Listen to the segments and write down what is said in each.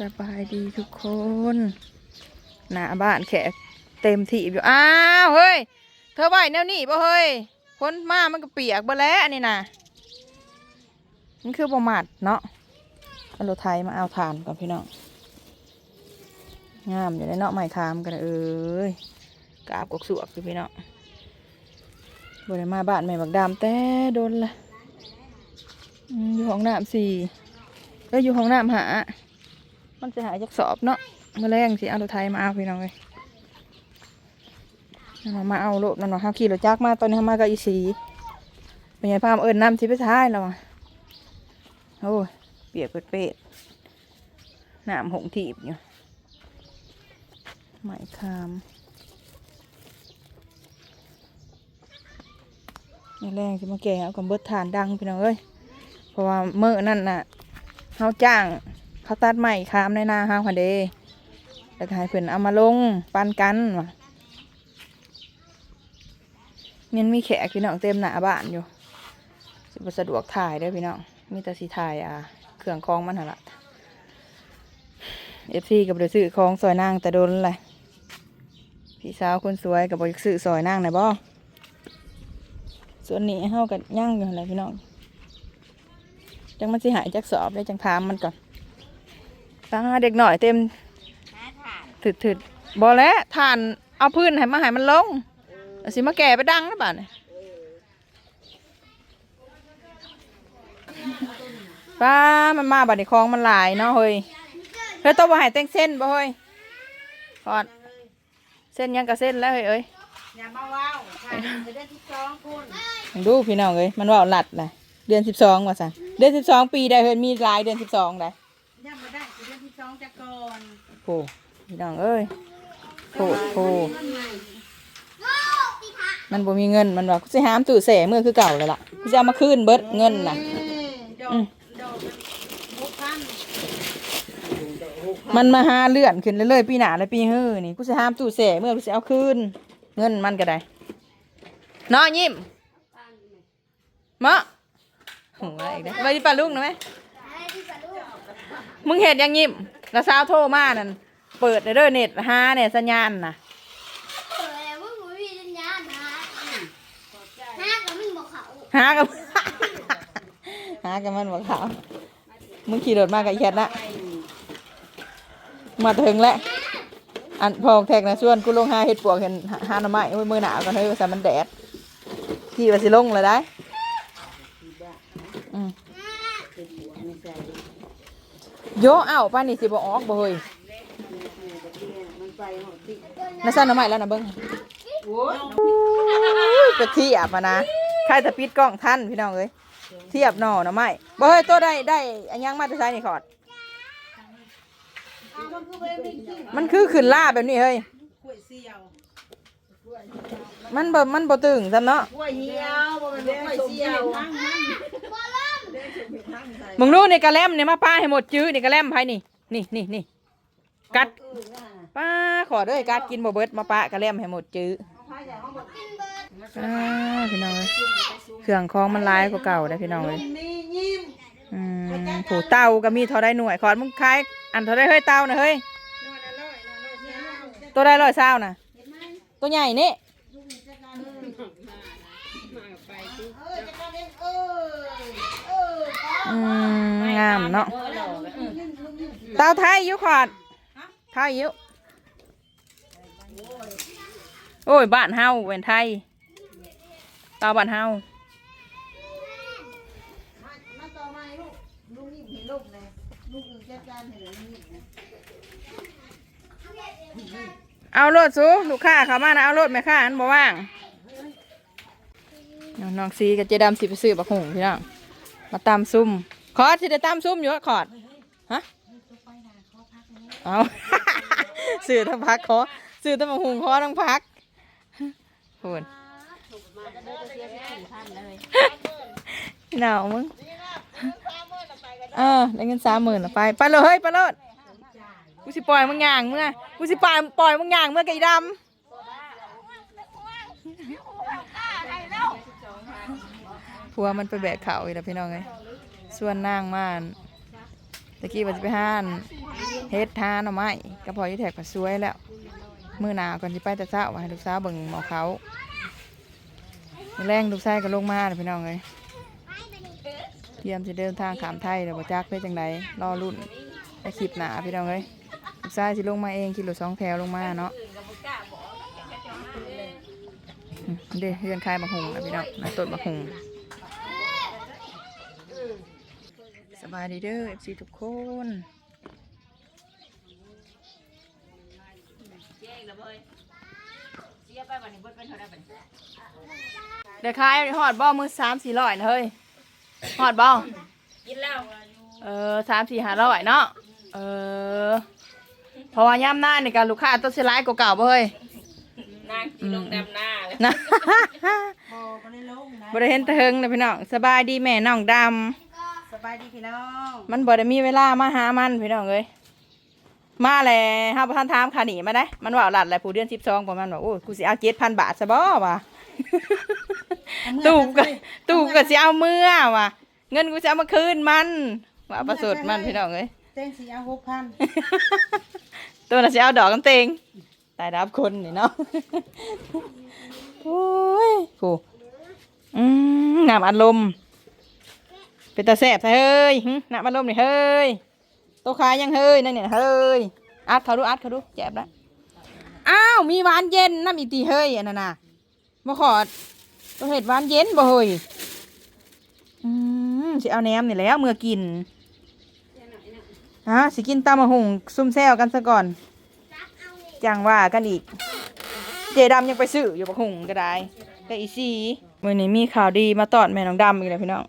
สบายดีทุกคน หน้าบ้านแขกเต็มที่อยู่ อ้าว เฮ้ย เธอไหวแนวนี้ป่ะเฮ้ยพ้นมามันก็เปียกไปแล้วอันนี่นะมันคือประมาทเนาะเอารถไทยมาเอาทานก่อนพี่น้องงามอยู่ในเนาะใหม่คามกันเอ้ยกราบกกสวกอยู่พี่น้องบริมาบ้านใหม่บักดามแต่โดนละ อยู่ห้องน้ำสี่แล้วอยู่ห้องน้ำหา มันจะหายจากสอบเนาะเมื่อแรงสิเอารถไทยมาเอาพี่น้องเลยมาเอาโลดนั่นน่ะห้าขี่รถจักมาตอนนี้มากับอีสีเป็นไงพามเอิญน้ำสิไปท้ายแล้วอะโอ้ยเปียกเปิดน้ำหงถีบอยู่ไหมคามนี่แรงจะมาแก่เอากับเบิดฐานดังพี่น้องเอ้ย เพราะว่าเมื่อนั่นน่ะเขาจ้างเขาตัดไหมคามในนาห้างพันเดแล้วก็ให้เพิ่นเอามาลงปันกันว่ะยังมีแขกพี่น้องเต็มหน้าบ้านอยู่สิบสะดวกถ่ายเด้พี่น้องมีแต่สีถ่ายอะเครื่องคล้องมันหละเอฟซีกับเดือซื้อของซอยนางแต่โดนเลยพี่สาวคนสวยกับบริสื่อซอยนั่งไหนบ่ส่วนนี้เฮากันย่างอยู่อะไรพี่น้อง จังมันสิหายจากสอบได้จังถามมันก่อนตาเด็กหน่อยเต็มถึดถึดๆบอแล้วทานเอาพื้นให้มาให้มันลงเอาสิมาแก่ไปดังนะบ้านยป้ามันมาบัดนี้คลองมันหลายเนาะเฮ้ยเฮ้ยต้องมาให้แต่งเส้นบ่เฮ้ยกอดเส้นยังกับเส้นแล้วเฮ้ยเอ้ยอย่ามาว้าวทางจะได้ที่สองคุณลองดูพี่น้องเอ้ยมันว่าหลัดนะ เดือนสิบสองว่าสันเดือนสิบสองปีได้เฮ้ยมีหลายเดือนสิบสองได้อย่ามาได้จะได้ที่สองจะก่อนโอ้พี่น้องเอ้ยโอ้โหมันบ่มีเงินมันว่ากูสิหามตู้แสเมื่อคือเก่าเลยล่ะกูจะเอามาคืนเบิดเงินน่ะดอกดอกหกพันมันมาหาเลื่อนขึ้นเรื่อยๆปีหน้าและปีเฮ้อนี่กูสิหามตู้แสเมื่อกูสิเอาคืนเงินมันก็ได้เนาะยิ้มมะ หัวอีกแล้วไปที่ปลาลุงหน่อยไหมมึงเห็นยังยิ้มแล้วสาวโทรมานั่นเปิดเด้อเน็ตหาเนี่ยสัญญาณน่ะเออมึงบ่มีสัญญาณนะฮะกับมึงบอกเขาหากับหากับมันบอกเขามึงขี่รถมากับอีแคทนะมาถึงแล้วอันพองแทกนะชวนกูลงหาเห็ดปวกเห็นหาหน่อไม้โอ้ยมือหนาวกันเฮ้ยว่าแต่มันแดดขี่ว่าสิลงเลยได้อืม โยเอาป้านี่สิบ่ออกบ่เฮ้ยมันไปหอดที่น่าสั่นหน่อไม้แล้วนะเบิ้งโอ้ยไปเทียบมานะใครจะปิดกล้องท่านพี่น้องเอ้ยเทียบหน่อหน่อไม้บ่เฮ้ยตัวได้ได้อันยังมาจะใช้นี่ขอด มันคือไปไม่กินมันคือขึ้นล่าแบบนี้เฮ้ยกล้วยเสี่ยวมันบ่มันบ่ตึงซ้ำเนาะกล้วยเหี่ยวบ่เป็นกล้วยเสี่ยวทั้งนั้น มึงดูนี่กระแลมนี่มาป้าให้หมดจื้อนี่กระแลมไผนี่นี่นี่นี่กัดป้าขอเด้อกัดกินบ่เบิดมาป้ากระแลมให้หมดจื้ออ่าพี่น้องเอ้ยเครื่องคองมันหลายกว่าเก่าได้อพี่น้องเอ้ยมียิ้มอืมผูเต่าก็มีเท่าได้หน่วยขอดมึงขายอันเท่าได้เฮ้ยเต่านะเฮ้ยนอนอร่อยนอนอร่อยเสี่ยวตัวได้ร้อยเศร้านะตัวใหญ่นี่ อืมงามเนาะเต่าไทยอยุขอดไทยอยุโอ้ยบ้านเฮาเป็นไทยเต่าบ้านเฮามามาต่อมาลูกลูกยิ้มให้ลูกเลยลูกอื่นจัดการให้เลยลูกยิ้มนะเอารถสูลูกค้าเข้ามานะเอารถไหมค้าอันบ่ว่างน้องน้องซีกับเจดำสิไปซื้อบักหุ่งพี่น้องมาตามซุ่ม ขอดสิได้ตามซุ่มอยู่วะขอดฮะเอาซื้อทั้งพักขอซื้อทั้งบักหุ่งขอทั้งพักพูนหนาวมึงเออได้เงินสามหมื่นละไปไปเลยเฮ้ยไปเลยกูสิปล่อยมึงย่างเมื่อกูสิปล่อยปล่อยมึงย่างเมื่อไก่ดำผัวมันไปแบกเขาอีกแล้วพี่น้องไง ส่วนนางมานตะกี้ว่าจะไปห้านเฮ็ดทานเอาไม้ก็พอยี่แท็กก็สวยแล้วมื้อหนาวก่อนสิไปแต่เช้าว่าให้ลูกสาวเบิ่งหมอเขาแรงลูกชายก็ลงมาเลยพี่น้องเอ้ยเตรียมจะเดินทางขามไทยแล้วบ่จักเพื่อจังไดรอรุ่นไปคลิปหนาพี่น้องเอ้ยลูกชายสิลงมาเองขี่รถสองแถวลงมาเนาะอืมเด้เฮือนคายบักหุงนะพี่น้องนะต้นบักหุง ส บายดีเด้อ FC ทุกคนเดี๋ยวขายหอดบ่มือสามสี่ร้อยนะเฮ้ยหอดบ่กินแล้วเออสามสี่ห้าร้อยเนาะเออเพราะว่าย่ำหน้าในการลูกค้าต้องเสียร้ายกว่าเก่าบ่เฮ้ยนางกินลงดำหน้าเลยนะพอก็ได้ลงนะบ่ได้เห็นแตะเฮงนะพี่น้องสบายดีแม่น้องดส บายดีพี่น้องำมันบ่ได้มีเวลามาหามันพี่น้องเอ้ยมาแหล้ห้าพันทามขาหนีมาได้ มันว่าหลัดแหละผู้เดือนสิบสองประมาณว่าโอ้ยกูสิเอาเจ็ดพันบาทซะบ่วะตู้ก็ตู้ก็สิเอาเมื่อว่ะเงินกูจะเอามาคืนมันว่าประสดมันพี่น้องเอ้ยเต้นสีเอาหกพันตัวน่ะสิเอาดอกกำเตงตายรับคนนี่เนาะโอ้ยผู้อืมน้ำอัดลม เป็นตาแสบซะเฮ้ยหน้ำอัดลมนี่เฮ้ยตัวขายยังเฮ้ยนั่นเนี่ยเฮ้ยอัดเขาดูอัดเขาดูแจบแล้วอ้าวมีหวานเย็นน้ำอีตีเฮ้ยอันนั้นน่ะมาขอตัวเห็ดหวานเย็นบ่เฮ้ยอืมสิเอาแหนมนี่แล้วเมื่อกินฮะสิกินตามะหุงซุ่มแซวกันซะก่อนจังว่ากันอีก เจดำยังไปซื้ออยู่บักหุงก็ได้ก็อีซีมื่อนี้มีข่าวดีมาตอดแม่น้องดำอีกแล้วพี่น้อง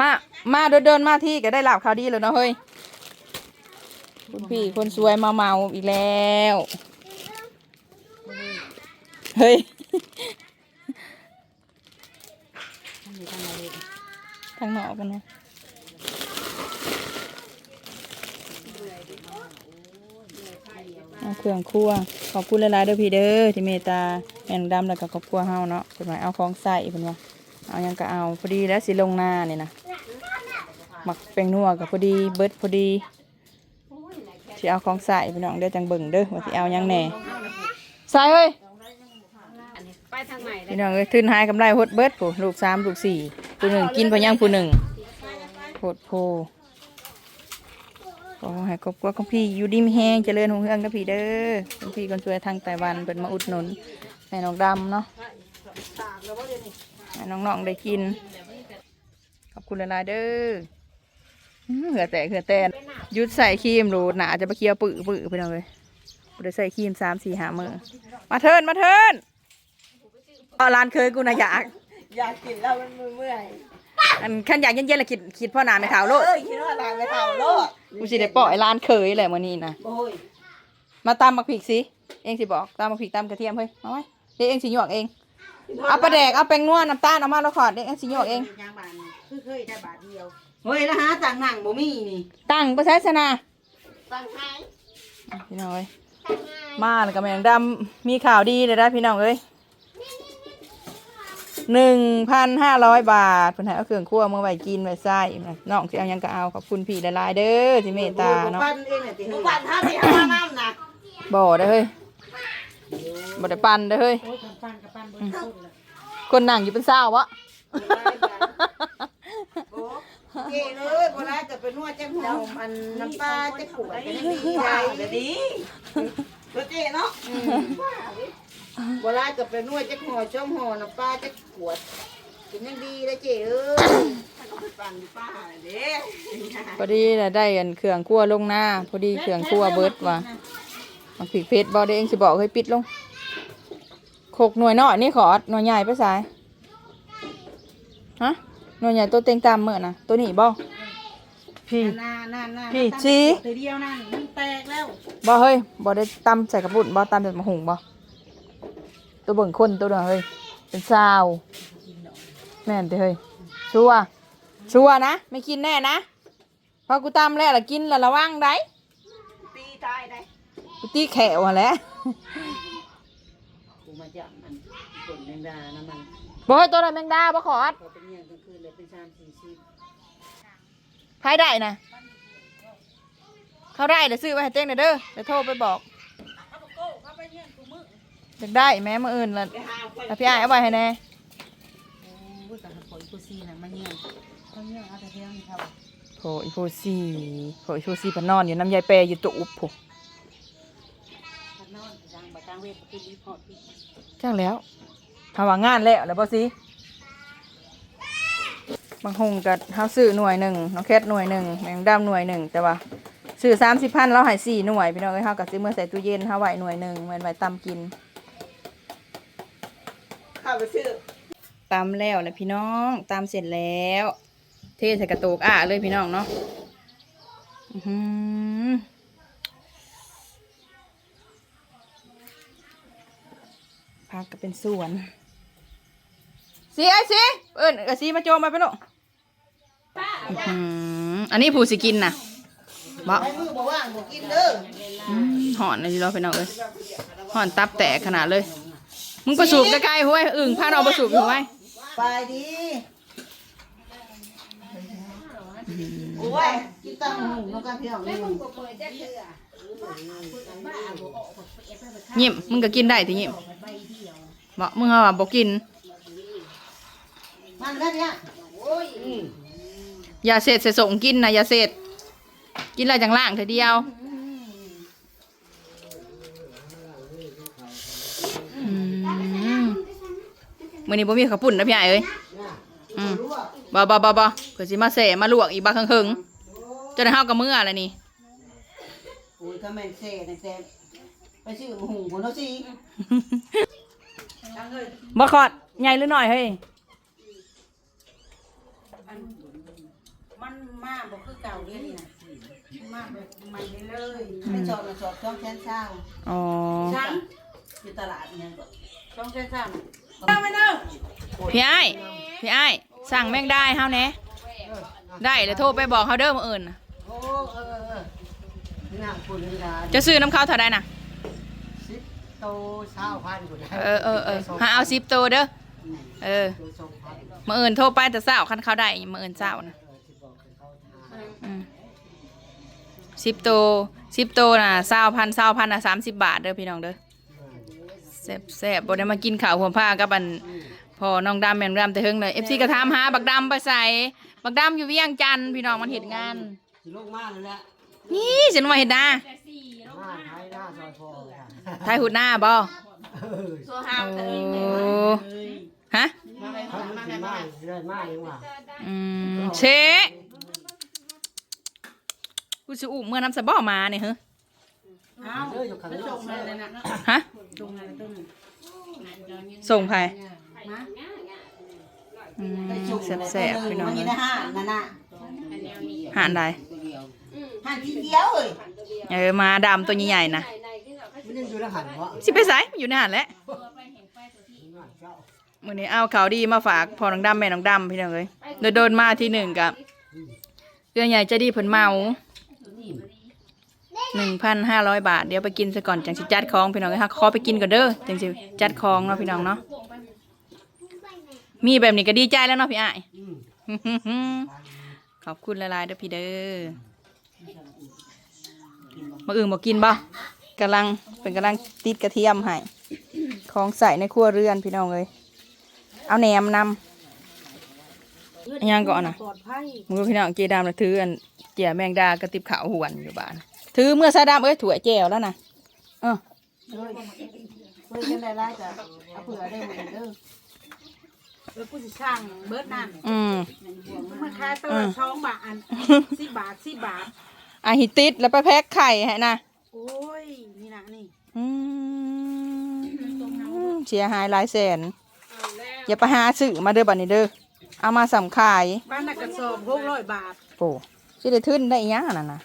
มา มาเดินเดินมาที่ก็ได้ลาบข่าวดีแล้วเนาะเฮ้ย คุณพี่คนสวยมาเมาอีกแล้ว เฮ้ยทางนอกกันนะเอาเครื่องครัวขอบคุณหลายๆเด้อพี่เด้อที่เมตตาแม่นดำแล้วก็ครอบครัวเฮาเนาะเพิ่นว่าเอาของใส่เพิ่นว่าเอายังก็เอาพอดีแล้วสิลงหน้านี่นะ หมักแป้งนัวก็พอดีเบิดพอดีสิเอาของใส่พี่น้องเด้อจังเบิ่งเด้อว่าสิเอาหยังแหน่ใส่เฮ้ยไปทางไหนเลยพี่น้องเอ้ยทุนหายกำไรหดเบิดผู้ลูกสามลูกสี่ผู้หนึ่งกินพอยังผู้หนึ่งโพดโพก็ให้ครอบครัวของพี่อยู่ดีมีแฮงเจริญหุ่งเฮืองนะพี่เด้อคุณพี่คนสวยทางไต้หวันเป็นมาอุดหนุนแม่น้องดำเนาะให้น้องๆได้กิน ขอบคุณหลายๆเด้ออื้อ เหือแตกเหือแตนหยุดใส่ครีมโหลดหนาจะไปเคี้ยวปื้อปื้อไปน้องเลยบ่ได้ใส่ครีมสามสี่หามือมาเทินมาเทินเอาร้านเคยกูนะอยากอยากกินแล้วมันเมื่อยอันขันอยากเย็นๆละคิดคิดพ่อหนาไม่ขาวโลดเอ้ยคิดว่าลางไปเท่าโลดกูสิได้ปล่อยร้านเคยแหละมื้อนี้นะโอ้ยมาตำมักผิกสิเองสิบอกตำมักผิกตำกระเทียมเฮ้ยเอาไว้เดี๋ยวเองสิหยวกเองเอาปลาแดกเอาแป้งนัวน้ำตาลเอามาแล้วขอดเดี๋ยวเองสิหยวกเองยางบานคือเคยได้บาทเดียว เฮ้ยแล้วหาต่างหนังบ่มีนี่ตั้งประชาชนาฟังไทยพี่น้องเอ้ยฟังไทยมาแล้วก็แมงดำมีข่าวดีเลยนะพี่น้องเอ้ยหนึ่งพันห้าร้อยบาทเพิ่นให้เอาเครื่องครัวมาไว้กินไว้ใส่น้องสิเอาหยังก็เอาขอบคุณพี่หลายๆเด้อที่เมตตาเนาะปั้นเองน่ะติเฮ้ยปั้นท่าที่เอาน้ำนะบ่ได้เฮ้ยบ่ได้ปั่นเด้อเฮ้ยโอ้ยปั้นกับปั้นเบิ่งคนเลยคนนั่งอยู่เป็นสาววะโอ้ เก๋เลยโบราณจะเป็นวดจังหอมันน้ำปลาจะขวดจะได้เดี๋ยวดีตัวเจ๊เนาะโบราณจะเป็นวดจังหอช่อมหอน้ำปลาจะขวดกินยังดีเลยเจ๊เอ้ยถ้าก็ไปปั่นอยู่ป้าเด้พอดีนะได้อันเครื่องครัวลงหน้า พอดีเครื่องครัวเบิดว่ะมาผิดเพชรบ่ได้เองสิบอกให้ปิดลงโขกหน่วยน้อยนี่ขอหน่วยใหญ่ไปสายฮะ หน่วยใหญ่ตัวเต็งตามเมื่อนะตัวนี้บ่พี่ น่าน่าน่าพี่ชี้ ตัวเดียวนั่นมันแตกแล้วบ่เฮ้ยบ่ได้ตำใส่กระปุ่นบ่ตำใส่มะหุงบ่ตัวเบิ่งคนตัวเด้อเฮ้ยเป็นสาว แม่นเด้อเฮ้ยชัวร์ชัวร์นะ ไม่กินแน่นะพอกูตำแล้วล่ะกินแล้วระวังได้ตีตายได้กูตีแขวหั่นแหล้ว กูมาจับมันผลแมงดานะมัน บ่ให้ตัวอะไรแมงดาบ่ขอดพอเป็นเงี้ยกลางคืนเลยเป็นชามสี่สิบใครได้นะเขาได้เดี๋ยวซื้อไว้ให้เต้งหน่อยเด้อเดี๋ยวโทรไปบอกอยากได้แม่มาอื่นละไปหาคนแล้วพี่อ้ายเอาไว้ให้แน่โอ้ยกับหอยกูซีน่ะมันเงี้ยเขาเงี้ยเอาแต่เพียงเขาโผอีโพซี่โผอีโพซี่พนนอนอยู่น้ำยายเปรอยู่ตัวอุบโผพันนอนจางบะจางเวทกินอีพอดอีจ้างแล้ว ทำว่างานแล้วแล้วบ่สิบางหงกับเฮาซื้อหน่วยหนึ่งน้องแคทหน่วยหนึ่งแมงดำหน่วยหนึ่งแต่ว่าซื้อสามสิบพันเราใหายสี่หน่วยพี่น้องเอ้ยเฮากับซื้อเมื่อใส่ตู้เย็นเฮาไว้หน่วยหนึ่งไว้ไว้ตำกินข้าวไปซื้อตำแล้วแหละพี่น้องตำเสร็จแล้ว เทใส่กระโตกอะเลยพี่น้องเนาะอื้อหือพักก็เป็นสวน สีไอ้สีเอิญเออสีมาโจมมาไปลูกอื้อหืออันนี้ผู้สิกินนะบ่ ไอ้มือบอกว่าบอกกินเด้ออืมหอนเลยเราพี่น้องเอ้ยหอนตับแตกขนาดเลย มึงประสูบใกล้ๆห้วยอึ่งพาเราประสูบอยู่ไว้ไปดีโอ้ยกินตั้งหูแล้วก็เพียงนี่ยิ้มมึงก็กินได้ทียิ้มบอกมึงเอาว่าบอกกิน มันก็เนี่ยอย่าเสร็จเสร็จส่งกินนะอย่าเสร็จกินอะไรจังล่างเธอเดียวอืมมื่อนี้บ่มีข้าวปุ้นนะพี่ใหญ่เอ้ยอืมบ่บ่บ่บ่เผื่อสิมาเสะมาลวกอีกบักเคิงๆจะได้เฮากับมืออะไรนี่โอ้ยก็แม่นเซ่นะเซ่ไปซื้อหูคนเขาสิบ่ขอดใหญ่หรือน้อยเฮ้ย มันมาบอกคือเก่าเดี๋ยวนี้นะมาแบบใหม่เลยไม่ชอบมาชอบช่องแค้นเศร้าอ๋อช่างอยู่ตลาดเนี่ยช่องแค้นเศร้าเอาไม่เด้อพี่ไอ้ายพี่ไอ้ายสั่งแม่งได้เฮาแหน่ได้แล้วโทรไปบอกเฮาเด้อมื้ออื่นน่ะโอ้เออเออนี่น่าคุณนี่นะจะซื้อน้ำข้าวเท่าใดน่ะสิบโตเช้าพันกูได้เออเออเออหาเอาสิบตัวเด้อเออโตสองพันมื่ออื่นโทรไปแต่เช้าคันเขาได้มื่ออื่นเช้านะ สิบตัวสิบตัวน่ะเช้าพันเช้าพันน่ะสามสิบบาทเด้อพี่น้องเด้อแซ่บแซ่บบ่ได้มากินข้าวหัวผ้ากับอันพอน้องดำแม่นดำแต่เฮิงเลยเอฟซีก็ถามหาบักดำไปใส่บักดำอยู่เวียงจันทน์พี่น้องมันเห็นงาน สิลงมาเลยแหละนี่ฉันว่าเห็นนะหน้าไทยหน้าซอยพอค่ะทายหุ่นหน้าบ่เออตัวห้าวโอ้เตยฮะเขาไม่ถึงมากเรื่อยมากยังว่าอืมเช กูสิอุ้มเมื่อน้ำสะบ่อมาเนี่ยเหรออ้าวเอออยู่ข้างนอกเลยนะฮะตรงไหนต้นส่งไผมาอืมไปจุ่มแซ่บๆพี่น้องมันเอ้ยี่ยได้ห้านั่นน่ะหานใดห้าทีเดียวเลยเออมาดำตัวใหญ่ๆนะมันยังอยู่ในหันวะสิไปไสอยู่ในหานแหล้วมื้อนี้เอาข่าวดีมาฝากพอน้องดำแม่น้องดำพี่น้องเอ้ยโดยโดนมาที่หนึ่งกับเรื่องใหญ่ใจะดีเพิ่นเมา หนึ่งพันห้าร้อยบาท เดี๋ยวไปกินซะก่อนจังสิจัดของพี่น้องเอ้ยฮักขอไปกินก่อนเด้อจังสิจัดของเนาะพี่น้องเนาะมีแบบนี้ก็ดีใจแล้วเนาะพี่อ้ายขอบคุณหลายๆเด้อพี่เด้อมาอื่นบอกกินบ่กำลังเป็นกำลังติดกระเทียมให้ของใส่ในครัวเรือนพี่น้องเลย เอาแหนมนำอันยังก่อนนะปลอดภัยมือพี่น้องเจดามนะถืออันเจียแมงดากระติบขาวหวนอยู่บ้าน ถือเมื่อซาดามเอ้ยถั่วแจวแล้วนะเออเฮ้ยเฮ้ยจังได้ไรจ้ะเอาเผื่อได้หมดเด้อแล้วกูสิช่างเบิดนั่นอืมมันขายตัวละสองบาทอันสิบบาทสิบบาทอาหิติดแล้วไปแพ็คไข่ให้นะโอ้ยนี่นะนี่อืมเสียหายหลายแสนอย่าไปหาซื้อมาเด้อบัดนี้เด้อเอามาสำขายบ้านนักกระสอบหกร้อยบาทโอ้สิได้ทึนได้อีหยังอันนั้นน่ะ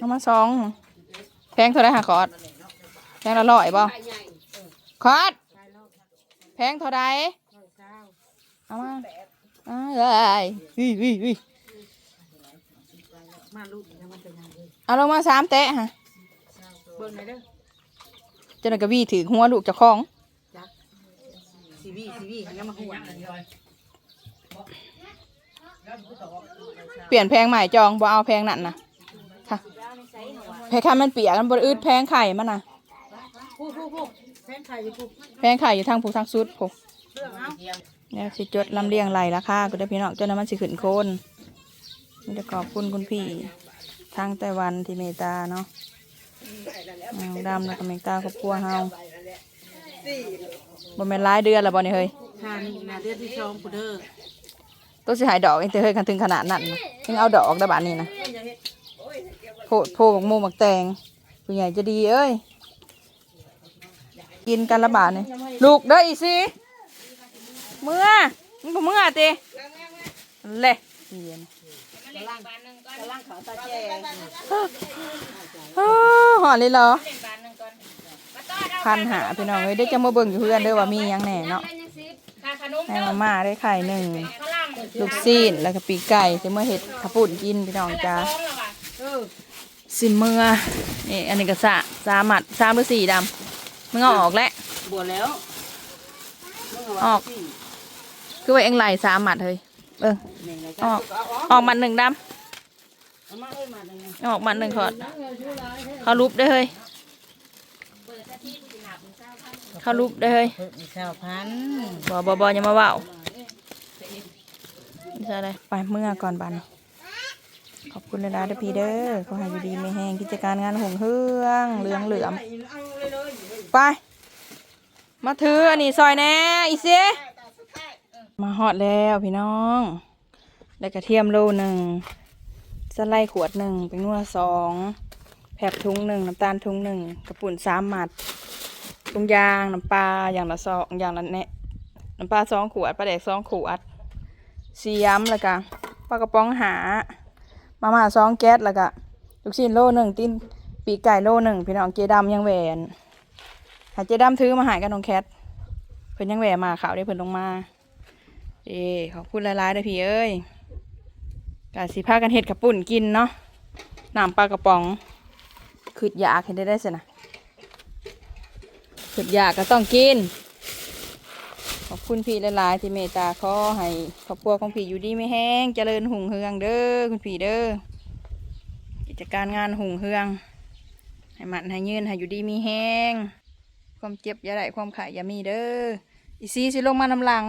เอามาสองแพงเท่าไรหะคอร์ดแพงละร้อยบ่คอร์ดแพงเท่าไรร้อยเก้าเอามาเอาเลยวิวิวิมาลูกนี่มันเป็นยังไงเอาลงมาสามเตะฮะเบิ่งหน่อยเด้อเจานนกวีถือหัวลูกเจ้าของจักวีซีวีเขายังมาหวนเปลี่ยนแพงใหม่จองบ่เอาแพงนั่นนะค่ะ แพงคันมันเปียกมันบริอืดแพงไข่มันนะผู้ผู้ผู้แฟนไข่อยู่ผู้แพงไข่อยู่ทางผูทางสุดผูเรื่องเอาเนี่ยสิจดลำเลียงไหลราคาก็ได้พี่น้องเจ้าน้ำมันสิขึ้นโคนมีแต่ขอบคุณคุณพี่ทางไต้หวันที่เมตตาเนาะอืมดำแล้วก็เมตตาครอบครัวเฮาบ่แม่นหลายเดือนแล้วบ่นี่เฮ้ยค่ะนี่นะเดือนที่สองผู้เด้อตัวสิหายดอกเองแต่เฮ้ยกันถึงขนาดนั้นนะยังเอาดอกได้บาดนี้นะ โพดโพบักโมบักแตงผู้ใหญ่จะดีเอ้ย กินกันละบาทนี่ลูกเด้ออีสิเมื่อมึงบ่เมื่อติเละเหี้ยนะกำลังขาตาแจอ้าวหอนเลยเหรอพันหาพี่น้องเอ้ยได้จะมาเบิ่งอยู่เพื่อนเด้อว่ามียังแหน่เนาะให้มาม่าได้ไข่หนึ่งลูกซีนแล้วก็ปีกไก่จะมาเห็ดขับปุ่นกินพี่น้องจ้า สิเมื่อนี่อันนี้ก็สะสามหมัดสามหรือสี่ดำมึงเอาออกแล้วบวชแล้วออก คือว่าเอ็งไหลสามหมัดเฮ้ยเออนี่นะอจ๊ะอกเอาออกออกหมัดหนึ่งดเอามาเลยมาเลยนะำออกหมัดหนึ่งขอดเขารูปได้อเฮ้ยเขารูปได้อเฮ้ยเพิ่มอีกเก้าพันบอบอบออย่ามาว่าวใช่เลยไปเมื่อก่อนบัน ขอบคุณเลยนะเดพีเด้อขอให้อยู่ดีไม่แห้งกิจการงานหงเฮืองเหลืองเหลือมไป มาถืออันนี้ซอยแน่อีเสียมาฮอดแล้วพี่น้อง ได้กระเทียมโลหนึ่งสไลด์ขวดหนึ่งเป็นนัวสองแผบทุงหนึ่งน้ำตาลทุงหนึ่งกระปุ่นสามหมัดตุงยางน้ำปลาอย่างละสองอย่างละเนะน้ำปลาสองขวดปลาแดกสองขวดเสียมแล้วก็ปลากระป๋องหา มาม่าสองแก๊สแล้วก็ลูกชิ้นโลหนึ่งตีนปีกไก่โลหนึ่งพี่น้องเจดำยังแหวนหาเจดำถือมาหายกับน้องแคทเพิ่นยังแหวมาขาวได้เพิ่นลงมาเอขอบคุณหลายๆเลยพี่เอ้ยกาสิพากันเห็ดกับปุ่นกินเนาะน้ำปลากระป๋องขืดยากเห็นได้ได้สินะขืดยากก็ต้องกิน ขอบคุณพี่หลายๆที่เมตตาขอให้ครอบครัวของพี่อยู่ดีไม่แห้งเจริญหุ่งเฮืองเด้อคุณพี่เด้อกิจการงานหุ่งเฮืองให้มันให้ยืนให้อยู่ดีมีแห้งความเจ็บอย่าได้ความขายอย่ามีเด้ออีซีสิลงมานำหลัง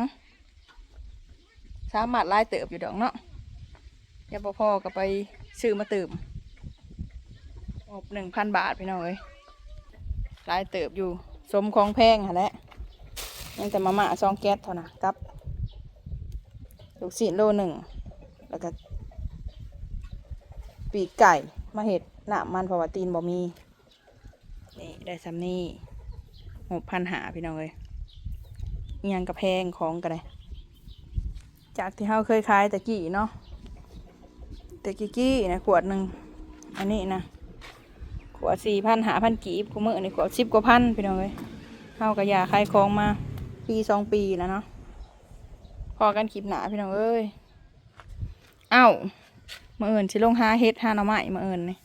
สามารถไล่เติบอยู่ดอกเนาะอย่าพอพอก็ไปซื้อมาเติมอบหนึ่งพันบาทพี่น้องเอ้ยไล่เติบอยู่สมของแพงหั่นแหละ ยังแต่มาม่าซองแก๊สเท่านะกับลูกศิษโลหนึ่งแล้วก็ปีกไก่มาเห็ดหนามันพราะว่าตีนบ่มี นี่ได้ซ้ำนี่หกพันหาพี่น้องเลยอิหยังกระแพงของกันเลยจากที่เฮาเคยขายแต่กี้เนาะแต่กี้กี้นะขวดหนึ่งอันนี้นะขวดสี่พันหาพันกีบกูมือนี่ขวดสิบกว่าพันพี่น้องเลยเขากับยาคลายคลองมา ปีสองปีแล้วเนาะพอกันคลิปหนาพี่น้องเอ้ย เอ้ามาเอิญชิลงหาเฮ็ดหาหน่อไม้มาเอิญนี่